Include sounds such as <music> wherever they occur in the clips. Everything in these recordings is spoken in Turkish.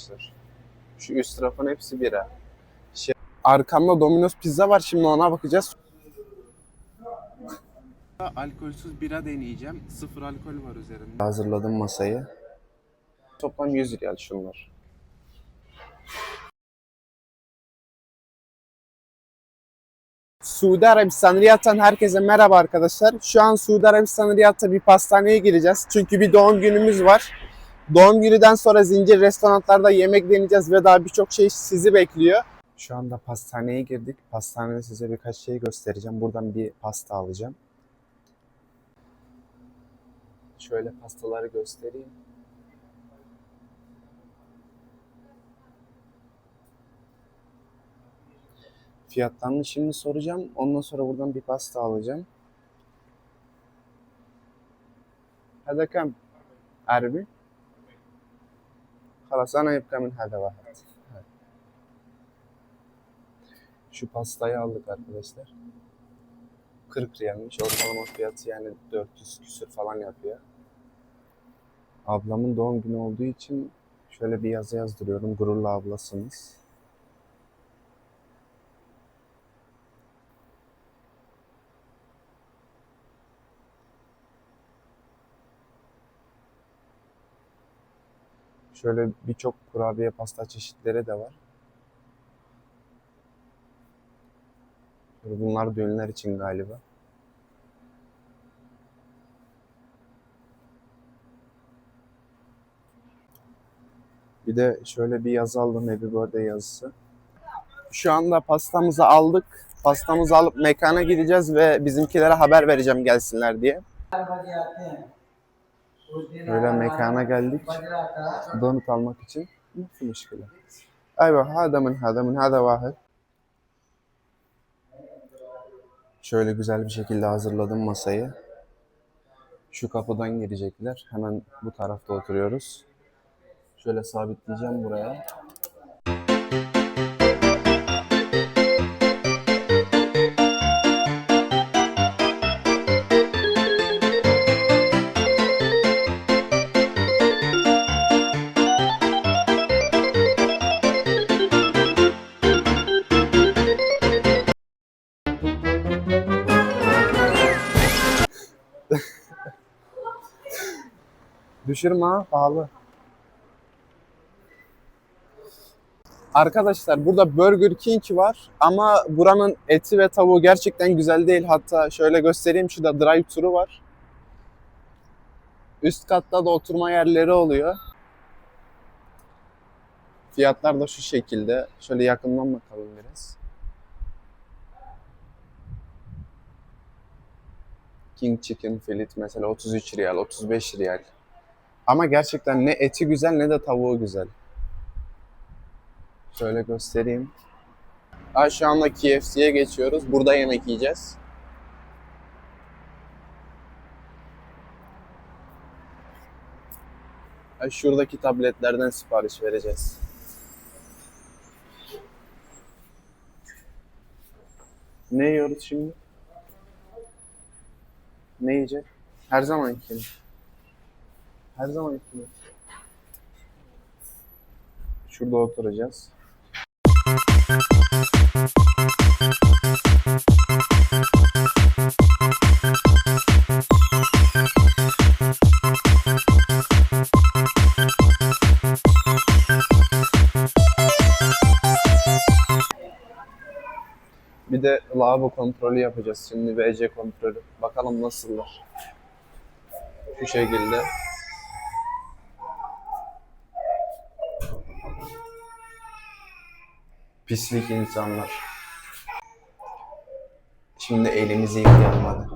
arkadaşlar. Şu üst tarafın hepsi bira. Şey, arkamda Domino's pizza var şimdi ona bakacağız. Alkolsüz bira deneyeceğim. Sıfır alkol var üzerinde. Hazırladım masayı. Toplam 100 riyal şunlar. Suudi Arabistan Riyad'tan herkese merhaba arkadaşlar. Şu an Suudi Arabistan Riyad'ta bir pastaneye gireceğiz. Çünkü bir doğum günümüz var. Doğum günüden sonra zincir restoranlarda yemek deneyeceğiz ve daha birçok şey sizi bekliyor. Şu anda pastaneye girdik. Pastanede size birkaç şey göstereceğim. Buradan bir pasta alacağım. Şöyle pastaları göstereyim. Fiyatlarını şimdi soracağım. Ondan sonra buradan bir pasta alacağım. Hadi kam. Harbi. خلاص أنا يبقى من هذا واحد. Şu pastayı aldık arkadaşlar. 40 riyalmiş. Ortalama fiyatı yani 400 küsür falan yapıyor. Ablamın doğum günü olduğu için şöyle bir yazı yazdırıyorum. Gururla ablasınız. Şöyle birçok kurabiye pasta çeşitleri de var. Bunlar düğünler için galiba. Bir de şöyle bir yazı aldım Happy Birthday yazısı. Şu anda pastamızı aldık. Pastamızı alıp mekana gideceğiz ve bizimkilere haber vereceğim gelsinler diye. Böyle mekana geldik. Donut almak için. Nasıl müşküle? Ayva, hada min hada min hada vahid. Şöyle güzel bir şekilde hazırladım masayı. Şu kapıdan girecekler. Hemen bu tarafta oturuyoruz. Şöyle sabitleyeceğim buraya. Düşürme ha, pahalı. Arkadaşlar burada Burger King var ama buranın eti ve tavuğu gerçekten güzel değil. Hatta şöyle göstereyim şurada drive turu var. Üst katta da oturma yerleri oluyor. Fiyatlar da şu şekilde. Şöyle yakından bakalım biraz. King Chicken Fillet mesela 33 riyal, 35 riyal. Ama gerçekten ne eti güzel ne de tavuğu güzel. Şöyle göstereyim. Aa, şu anda KFC'ye geçiyoruz. Burada yemek yiyeceğiz. Şuradaki tabletlerden sipariş vereceğiz. Ne yiyoruz şimdi? Ne yiyecek? Her zamanki. Her zamanki. Şurada oturacağız. Bir de lavabo kontrolü yapacağız şimdi VC kontrolü. Bakalım nasıllar. Şu şekilde. Pislik insanlar. Şimdi elimizi yıkayalım hadi.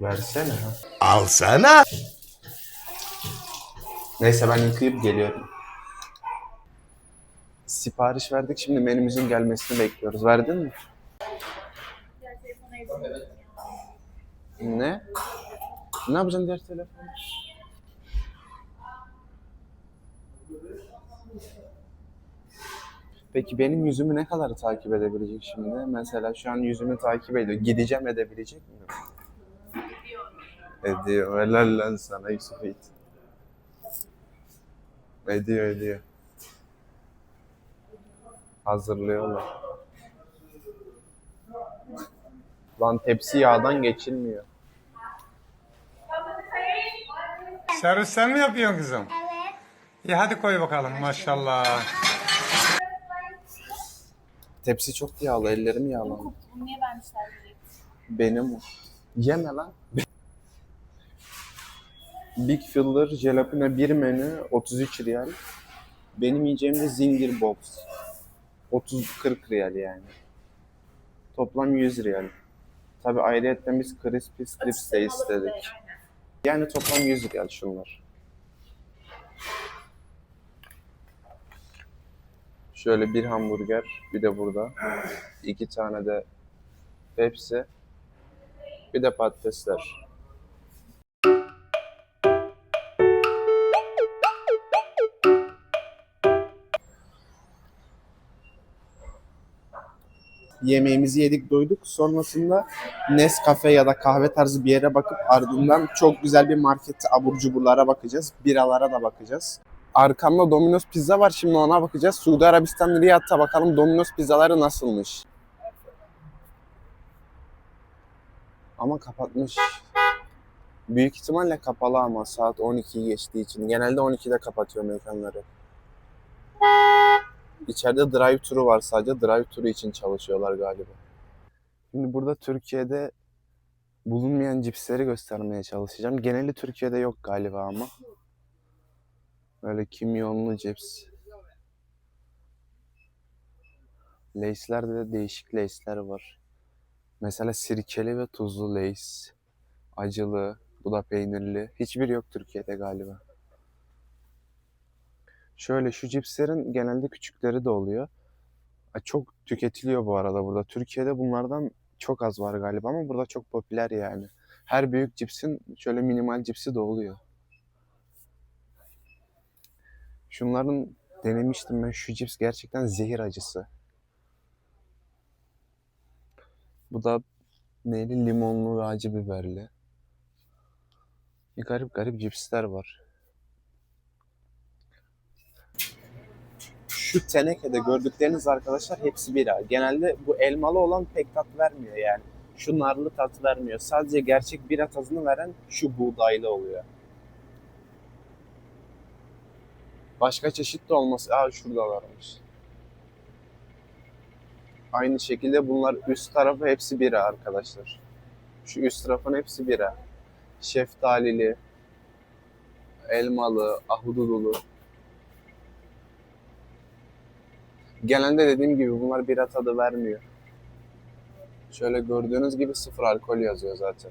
Versene ha. Alsana. Neyse ben yıkayıp geliyorum. Sipariş verdik şimdi menümüzün gelmesini bekliyoruz. Verdin mi? Ne? Ne yapacaksın diğer telefonu? Peki benim yüzümü ne kadar takip edebilecek şimdi? Mesela şu an yüzümü takip ediyor. Gideceğim edebilecek mi? Ediyor. Helal lan sana Yusuf Yiğit. Ediyor ediyor. Hazırlıyorlar. Lan tepsi yağdan geçilmiyor. Servis sen mi yapıyorsun kızım? Evet. İyi hadi koy bakalım maşallah. Tepsi çok yağlı, ellerim yağlı. Bunu niye vermişler diyecek. Benim o. Yeme lan. Big Filler Jalapeno bir menü 33 riyal. Benim yiyeceğim de Zinger Box. 30-40 riyal yani. Toplam 100 riyal. Tabi ayrıyetten biz Crispy Strips de istedik. Yani toplam 100 riyal şunlar. Şöyle bir hamburger, bir de burada. iki tane de Pepsi. Bir de patatesler. Yemeğimizi yedik doyduk. Sonrasında Nescafe ya da kahve tarzı bir yere bakıp ardından çok güzel bir markette abur cuburlara bakacağız. Biralara da bakacağız. Arkamda Domino's pizza var şimdi ona bakacağız. Suudi Arabistan Riyad'da bakalım Domino's pizzaları nasılmış. Ama kapatmış. Büyük ihtimalle kapalı ama saat 12'yi geçtiği için. Genelde 12'de kapatıyor mekanları. İçeride drive turu var sadece. Drive turu için çalışıyorlar galiba. Şimdi burada Türkiye'de bulunmayan cipsleri göstermeye çalışacağım. Geneli Türkiye'de yok galiba ama. Böyle kimyonlu cips. Leyslerde de değişik leysler var. Mesela sirkeli ve tuzlu leys. Acılı, bu da peynirli. Hiçbir yok Türkiye'de galiba. Şöyle şu cipslerin genelde küçükleri de oluyor. Çok tüketiliyor bu arada burada. Türkiye'de bunlardan çok az var galiba ama burada çok popüler yani. Her büyük cipsin şöyle minimal cipsi de oluyor. Şunların denemiştim ben. Şu cips gerçekten zehir acısı. Bu da neyli? Limonlu ve acı biberli. Bir garip garip cipsler var. Şu tenekede gördükleriniz arkadaşlar hepsi bira. Genelde bu elmalı olan pek tat vermiyor yani. Şu narlı tat vermiyor. Sadece gerçek bira tadını veren şu buğdaylı oluyor. Başka çeşit de olması. Aa şurada varmış. Aynı şekilde bunlar üst tarafı hepsi bira arkadaşlar. Şu üst tarafın hepsi bira. Şeftalili, elmalı, ahududulu. Genelde dediğim gibi bunlar bira tadı vermiyor. Şöyle gördüğünüz gibi sıfır alkol yazıyor zaten.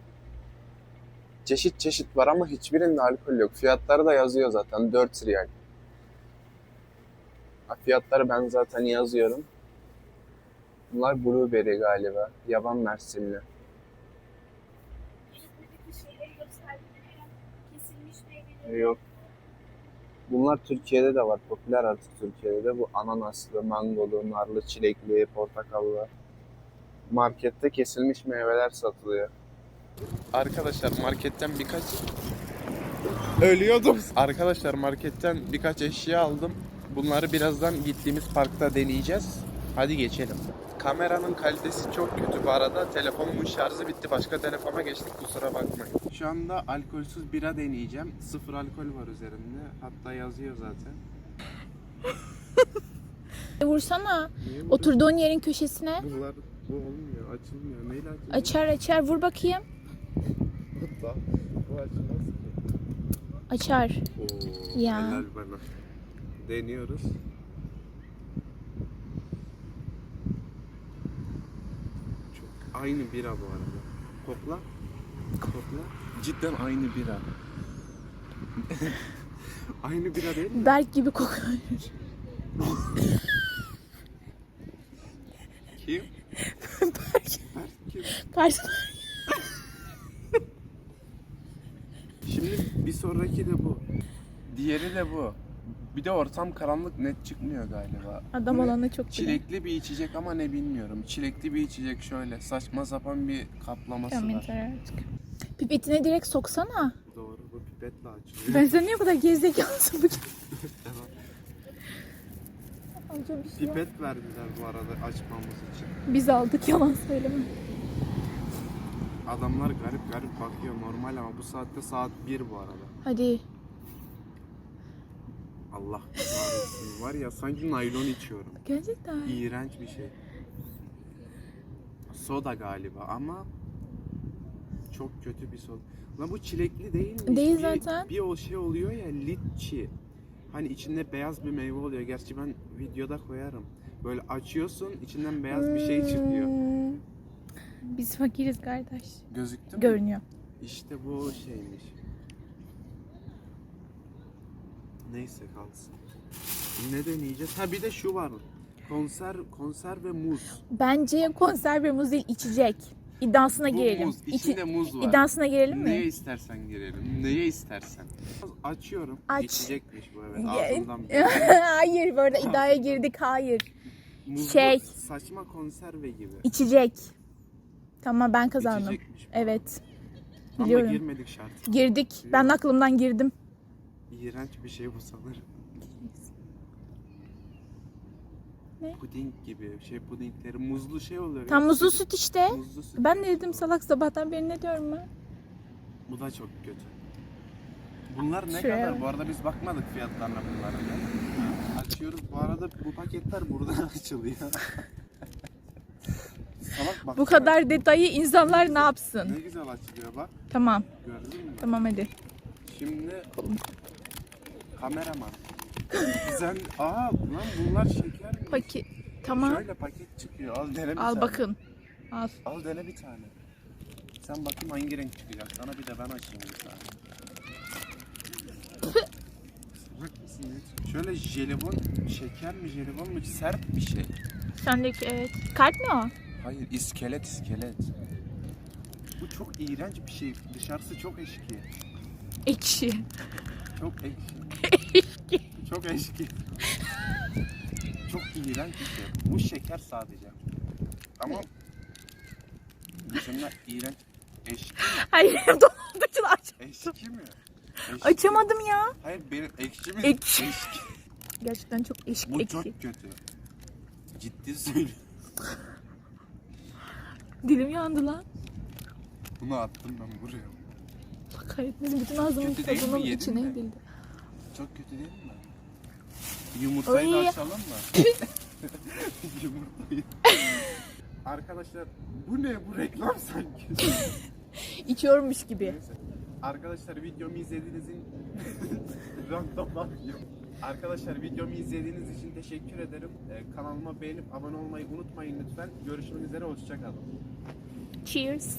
Çeşit çeşit var ama hiçbirinde alkol yok. Fiyatları da yazıyor zaten 4 riyal. Fiyatları ben zaten yazıyorum. Bunlar blueberry galiba. Yaban mersinli. Yok. Bunlar Türkiye'de de var. Popüler artık Türkiye'de de. Bu ananaslı, mangolu, narlı, çilekli, portakallı. Markette kesilmiş meyveler satılıyor. Arkadaşlar marketten birkaç... Ölüyordum. Arkadaşlar marketten birkaç eşya aldım. Bunları birazdan gittiğimiz parkta deneyeceğiz. Hadi geçelim. Kameranın kalitesi çok kötü bu arada. Telefonumun şarjı bitti. Başka telefona geçtik. Kusura bakmayın. Şu anda alkolsüz bira deneyeceğim. Sıfır alkol var üzerinde. Hatta yazıyor zaten. <laughs> E, Vursana. Oturduğun yerin köşesine. Bunlar bu olmuyor, açılmıyor. Neyle açılıyor? Açar açar vur bakayım. <laughs> Bu açılmaz ki. Açar. Oo, Ya. helal bana. Deniyoruz. Çok aynı bira bu arada. Kokla. Kokla. Cidden aynı bira. <laughs> aynı bira değil mi? Berk gibi kokuyor. Kim? Berk. Kim? Karşına. Şimdi bir sonraki de bu. Diğeri de bu. Bir de ortam karanlık net çıkmıyor galiba. Adam ne? olana çok. Çilekli bir içecek ama ne bilmiyorum. Çilekli bir içecek şöyle saçma sapan bir kaplaması Tamam var. yeter artık. Pipetine direkt soksana. Doğru bu pipetle açılıyor. Ben sen niye bu kadar gerizekalısın bu? Tamam. alıyoruz ya. Pipet verdiler bu arada açmamız için. Biz aldık yalan söyleme. Adamlar garip garip bakıyor normal ama bu saatte saat 1 bu arada. Hadi. Allah kahretsin. Var ya sanki naylon içiyorum. Gerçekten. İğrenç bir şey. Soda galiba ama çok kötü bir soda. Lan bu çilekli değil mi? Değil bir, zaten. Bir o şey oluyor ya litçi. Hani içinde beyaz bir meyve oluyor. Gerçi ben videoda koyarım. Böyle açıyorsun içinden beyaz bir şey çıkıyor. Hmm. Biz fakiriz kardeş. Gözüktü mü? Görünüyor. İşte bu şeymiş. Neyse kalsın. Ne deneyeceğiz? Ha bir de şu var. Konser konserve muz. Bence konserve muz değil içecek. İddiasına Bu girelim. muz. İçi- İçinde muz var. İddiasına girelim mi? Neye istersen girelim. Neye istersen. Açıyorum. Aç. İçecekmiş bu evet. Ağzımdan bir <laughs> Hayır böyle iddiaya girdik hayır. Muzlu, Şey. Saçma konserve gibi. İçecek. Tamam ben kazandım. İçecekmiş bu. Evet. Ama biliyorum. girmedik şart. Girdik. Ben aklımdan girdim. İğrenç bir şey bu sanırım. Ne? Puding gibi. Şey pudingleri muzlu şey oluyor. Tam ya. muzlu süt işte. Muzlu süt. Ben ne dedim salak sabahtan beri ne diyorum ben? Bu da çok kötü. Bunlar ne Şuraya kadar? bak. Bu arada biz bakmadık fiyatlarına bunlara. Açıyoruz. Bu arada bu paketler buradan <laughs> açılıyor. Salak bak. Bu kadar detayı insanlar ne Ne yapsın? güzel açılıyor bak. Tamam. Gördün mü? Tamam hadi. Şimdi kameraman. Sen aa lan bunlar şeker mi? Peki. Tamam. Şöyle paket çıkıyor. Al dene bir Al tane. bakın. Al. Al dene bir tane. Sen bakayım hangi renk çıkacak. Sana bir de ben açayım bir tane. Mısın? <laughs> Şöyle jelibon, şeker mi jelibon mu? Sert bir şey. Sendeki evet. Kalp mi o? Hayır iskelet iskelet. Bu çok iğrenç bir şey. Dışarısı çok eşki. Ekşi. Çok ekşi. Çok eşki. Çok iğrenç bir şey. Bu şeker sadece. Ama dışında iğrenç eşki? Hayır dolduğu için aç. Eşki mi? Eşki. Açamadım ya. Hayır benim ekşi mi? Ekşi. Eşki. Gerçekten çok eşki Bu ekşi. çok kötü. Ciddi söylüyorum. Dilim yandı lan. Bunu attım ben buraya. Allah kahretmesin bütün ağzımın Kötü değil mi? tadının Yedin içine mi? edildi. Çok kötü değil mi? Yumurtayı da açalım mı? <laughs> Yumurtayı. Arkadaşlar bu ne bu reklam sanki? <laughs> İçiyormuş gibi. Neyse. Arkadaşlar videomu izlediğiniz için <laughs> random bakıyorum. Arkadaşlar videomu izlediğiniz için teşekkür ederim. Ee, kanalıma beğenip abone olmayı unutmayın lütfen. Görüşmek üzere hoşçakalın. Cheers.